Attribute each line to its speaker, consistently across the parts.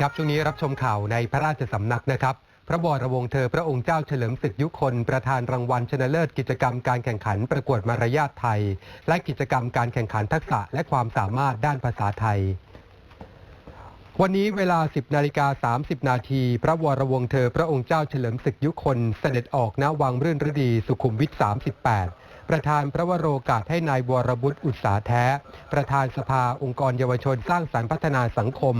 Speaker 1: ครับ ช่วงนี้รับชมข่าวในพระราชสำนักนะครับ พระบรมวงศ์เธอพระองค์เจ้าเฉลิมศึกยุคน ประธานรางวัลชนะเลิศกิจกรรมการแข่งขันประกวดมารยาทไทย และกิจกรรมการแข่งขันทักษะและความสามารถด้านภาษาไทย วันนี้เวลา 10นาฬิกา30 นาทีพระวรวงศ์เธอพระองค์เจ้าเฉลิมศึกยุคนเสด็จออกณวังรื่นฤดีสุขุมวิท38 ประธานพระวโรกาสให้นายวรบุตรอุตสาแท้ ประธานสภาองค์กรเยาวชนสร้างสรรค์พัฒนาสังคม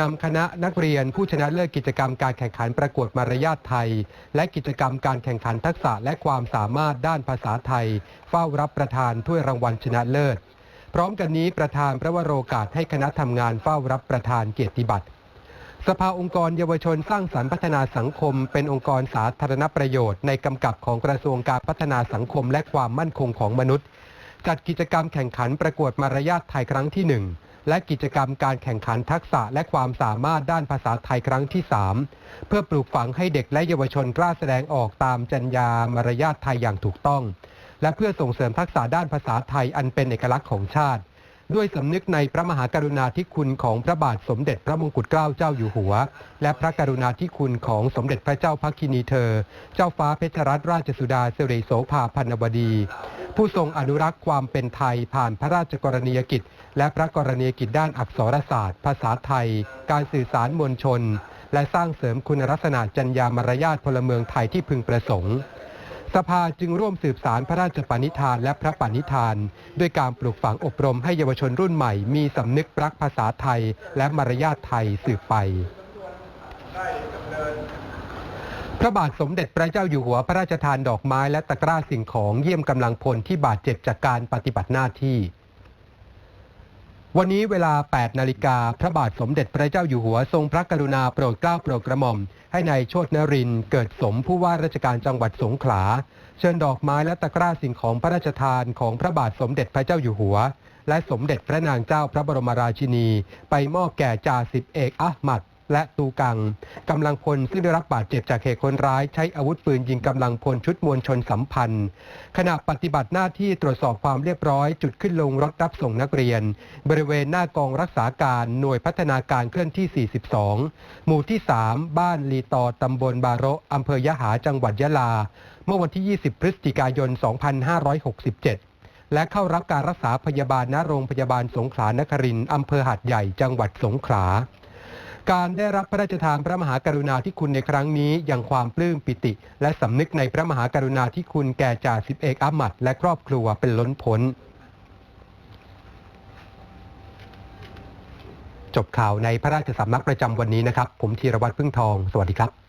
Speaker 1: นำคณะนักเรียนผู้ชนะเลิศกิจกรรมการแข่งขันประกวดมารยาทไทย และกิจกรรมการแข่งขันทักษะและความสามารถด้านภาษาไทย เฝ้ารับประทานถ้วยรางวัลชนะเลิศ พร้อมกันนี้ประธานพระวโรกาสให้คณะทำงานเฝ้ารับประทานเกียรติบัตร สภาองค์กรเยาวชนสร้างสรรค์พัฒนาสังคม เป็นองค์กรสาธารณประโยชน์ในกำกับของกระทรวงการพัฒนาสังคมและความมั่นคงของมนุษย์ จัดกิจกรรมแข่งขันประกวดมารยาทไทยครั้งที่ 1 และกิจกรรมการแข่งขันทักษะและความสามารถด้านภาษาไทยครั้งที่ 3 เพื่อปลูกฝังให้เด็กและเยาวชนกล้าแสดงออกตามจรรยามารยาทไทยอย่างถูกต้อง และเพื่อส่งเสริมทักษะด้านภาษาไทยอันเป็นเอกลักษณ์ของชาติ ด้วยสำนึกในพระมหากรุณาธิคุณของพระบาทสมเด็จพระมงกุฎเกล้าเจ้าอยู่หัว และพระกรุณาธิคุณของสมเด็จพระเจ้าพักคินีเธอ เจ้าฟ้าเพชรรัตนราชสุดาสิริโสภาพันวดี ผู้ทรงอนุรักษ์ความเป็นไทยผ่านพระราชกรณียกิจ และพระกรณียกิจด้านอักษรศาสตร์ ภาษาไทย การสื่อสารมวลชน และสร้างเสริมคุณลักษณะจรรยามารยาทพลเมืองไทยที่พึงประสงค์ สภาจึงร่วมสืบสารพระราชปณิธานและพระปณิธาน ด้วยการปลูกฝังอบรมให้เยาวชนรุ่นใหม่มีสำนึกรักภาษาไทยและมารยาทไทยสืบไปพระบาทสมเด็จพระเจ้าอยู่หัวพระราชทานดอกไม้และตะกร้าสิ่งของเยี่ยมกำลังพลที่บาดเจ็บจากการปฏิบัติหน้าที่ วันนี้เวลา 8 นาฬิกา พระบาทสมเด็จพระเจ้าอยู่หัวทรงพระกรุณาโปรดเกล้าโปรดกระหม่อม ให้ในายโชตนรินทร์เกิดสมผู้ว่าราชการจังหวัดสงขลา เชิญดอกไม้และตะกร้าสิ่งของพระราชทานของพระบาทสมเด็จพระเจ้าอยู่หัว และสมเด็จพระนางเจ้าพระบรมราชินี ไปมอบแก่จ่าสิบเอกอัหมัด และตูกังกำลังพลซึ่งได้รับบาดเจ็บจากเหตุคนร้าย ใช้อาวุธปืนยิงกำลังพลชุดมวลชนสัมพันธ์ ขณะปฏิบัติหน้าที่ตรวจสอบความเรียบร้อย จุดขึ้นลงรถรับส่งนักเรียน บริเวณหน้ากองรักษาการหน่วยพัฒนาการเคลื่อนที่ 42 หมู่ที่ 3 บ้านลีตอตำบลบาโรอำเภอยะหาจังหวัดยะลา เมื่อวันที่ 20 พฤศจิกายน 2567และเข้ารับการรักษาพยาบาลณโรงพยาบาลสงขลานครินทร์อำเภอหัดใหญ่จังหวัดสงขลา การได้รับพระราชทานพระมหากรุณาธิคุณในครั้งนี้ยังความปลื้มปิติ และสำนึกในพระมหากรุณาธิคุณแก่จ่าสิบเอกอามัดและครอบครัวเป็นล้นพ้น จบข่าวในพระราชสำนักประจำวันนี้นะครับ ผมธีรวัตรพึ่งทอง สวัสดีครับ